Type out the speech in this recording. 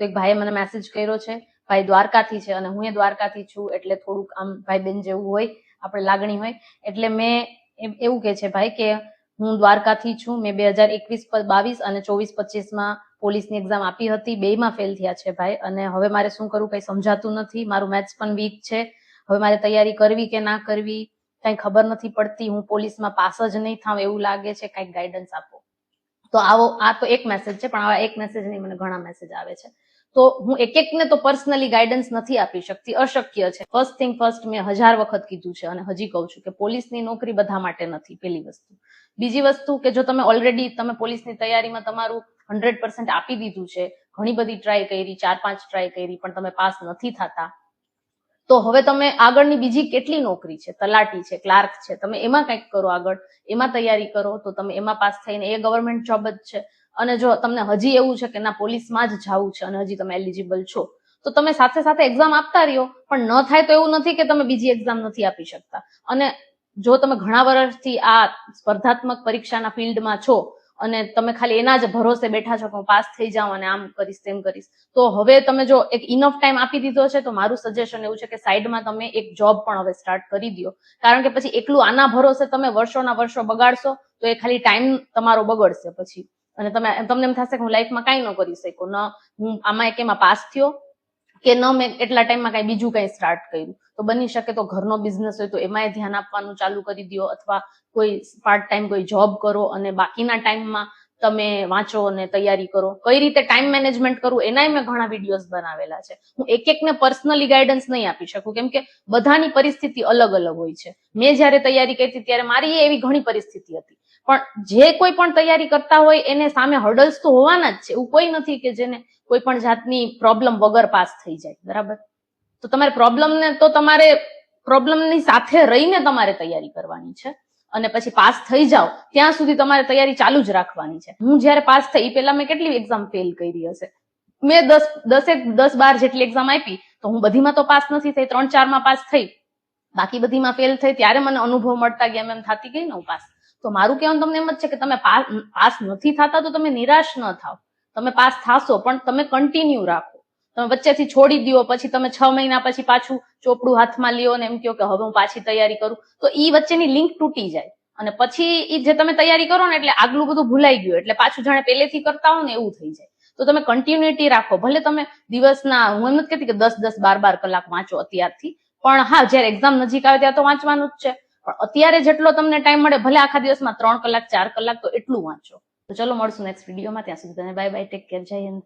તો એક ભાઈએ મને મેસેજ કર્યો છે, ભાઈ દ્વારકાથી છે અને હું એ દ્વારકાથી છું એટલે થોડુંક આમ ભાઈ બેન જેવું હોય, આપણે લાગણી હોય. એટલે મેં એવું કે છે, ભાઈ કે હું દ્વારકાથી છું, મેં બે હજાર એકવીસ બાવીસ અને ચોવીસ પચીસમાં પોલીસની એક્ઝામ આપી હતી, બેમાં ફેલ થયા છે ભાઈ, અને હવે મારે શું કરવું કઈ સમજાતું નથી, મારું મેથ્સ પણ વીક છે, હવે મારે તૈયારી કરવી કે ના કરવી, કઈ ખબર નથી પડતી, હું પોલીસમાં પાસ જ નહીં થાઉં એવું લાગે છે, કંઈક ગાઈડન્સ આપો. તો આવો, આ તો એક મેસેજ છે, પણ આવા એક મેસેજ નહીં મને ઘણા મેસેજ આવે છે. તો હું એક એકને તો પર્સનલી ગાઈડન્સ નથી આપી શકતી, અશક્ય છે. ફર્સ્ટ થિંગ ફર્સ્ટ મેં હજાર વખત કીધું છે અને હજી કહું છું કે પોલીસની નોકરી બધા માટે નથી, પેલી વસ્તુ. બીજી વસ્તુ કે જો તમે ઓલરેડી તમે પોલીસની તૈયારીમાં તમારું હંડ્રેડ પર્સન્ટ આપી દીધું છે, ઘણી બધી ટ્રાય કરી, ચાર પાંચ ટ્રાય કરી, પણ તમે પાસ નથી થતા તો હવે તમે આગળની બીજી કેટલી નોકરી છે? તલાટી છે, ક્લાર્ક છે, તમે એમાં કંઈક કરો આગળ, એમાં તૈયારી કરો, તો તમે એમાં પાસ થઈને એ ગવર્મેન્ટ જોબ જ છે. અને જો તમને હજી એવું છે કે ના, પોલીસમાં જ જવું છે અને હજી તમે એલિજિબલ છો, તો તમે સાથે સાથે એક્ઝામ આપતા રહ્યો. પણ ન થાય તો એવું નથી કે તમે બીજી એક્ઝામ નથી આપી શકતા. અને જો તમે ઘણા વર્ષથી આ સ્પર્ધાત્મક પરીક્ષાના ફિલ્ડમાં છો અને તમે ખાલી એના જ ભરોસે બેઠા છો કે હું પાસ થઈ જાઉં અને આમ કરીશ, તેમ કરીશ. તો હવે તમે જો એક ઇનફ ટાઈમ આપી દીધો છે, તો મારું સજેશન એવું છે કે સાઈડમાં તમે એક જોબ પણ હવે સ્ટાર્ટ કરી દો કારણ કે પછી એકલું આના ભરોસે તમે વર્ષોના વર્ષો બગાડશો, તો એ ખાલી ટાઈમ તમારો બગડશે પછી. અને તમે તમને એમ થશે કે હું લાઈફમાં કાંઈ ન કરી શકું ન, હું આમાં એક એમાં પાસ થયો કે ન મેં એટલા ટાઈમમાં કાંઈ બીજું કાંઈ સ્ટાર્ટ કર્યું. તો બની શકે તો ઘરનો બિઝનેસ હોય તો એમાંય ધ્યાન આપવાનું ચાલુ કરી દો અથવા કોઈ પાર્ટ ટાઈમ કોઈ જોબ કરો અને બાકીના ટાઈમમાં તમે વાંચો અને તૈયારી કરો. કઈ રીતે ટાઈમ મેનેજમેન્ટ કરવું એનાય મેં ઘણા વિડીયોઝ બનાવેલા છે. હું એક એકને પર્સનલી ગાઈડન્સ નહીં આપી શકું, કેમ કે બધાની પરિસ્થિતિ અલગ અલગ હોય છે. મેં જ્યારે તૈયારી કરી ત્યારે મારી એવી ઘણી પરિસ્થિતિ હતી. પણ જે કોઈ પણ તૈયારી કરતા હોય, એને સામે હર્ડલ્સ તો હોવાના જ છે. એવું કોઈ નથી કે જેને કોઈ પણ જાતની પ્રોબ્લેમ વગર પાસ થઈ જાય. બરાબર? તો તમારે પ્રોબ્લેમને તો તમારે પ્રોબ્લેમની સાથે રહીને તમારે તૈયારી કરવાની છે. અને પછી પાસ થઈ જાઓ, ત્યાં સુધી તમારે તૈયારી ચાલુ જ રાખવાની છે. હું જ્યારે પાસ થઈ એ પહેલા મેં કેટલી એક્ઝામ ફેલ કરી હશે? મેં દસ, દસેક, દસ બાર જેટલી એક્ઝામ આપી, તો હું બધીમાં તો પાસ નથી થઈ, ત્રણ, ચારમાં પાસ થઈ. બાકી બધીમાં ફેલ થઈ, ત્યારે મને અનુભવ મળતા ગયા એમ થતી ગઈ ને હું પાસ. તો મારું કહેવાનું તમને એમ જ છે કે તમે પાસ પાસ નથી થતા તો તમે નિરાશ ન થાવ. તમે પાસ થાશો, પણ તમે કન્ટિન્યુ રાખો. તમે વચ્ચેથી છોડી દો પછી તમે છ મહિના પછી પાછું ચોપડું હાથમાં લ્યો ને એમ કહો કે હવે હું પાછી તૈયારી કરું. તો એ વચ્ચેની લિંક તૂટી જાય. અને પછી એ જે તમે તૈયારી કરો ને એટલે આગલું બધું ભૂલાઈ ગયું. એટલે પાછું જાણે પહેલેથી કરતા હો ને એવું થઈ જાય. તો તમે કન્ટિન્યુટી રાખો. ભલે તમે દિવસના, હું એમ નથી કહેતી કે દસ દસ, બાર બાર કલાક વાંચો અત્યારથી. પણ હા, જ્યારે એક્ઝામ નજીક આવે ત્યારે તો વાંચવાનું જ છે. પણ અત્યારે જેટલો તમને ટાઈમ મળે, ભલે આખા દિવસમાં ત્રણ કલાક, ચાર કલાક તો એટલું વાંચો. તો ચલો મળશું નેક્સ્ટ વિડીયોમાં ત્યાં સુધી તમે બાય બાય ટેક કેર જય હિન્દ.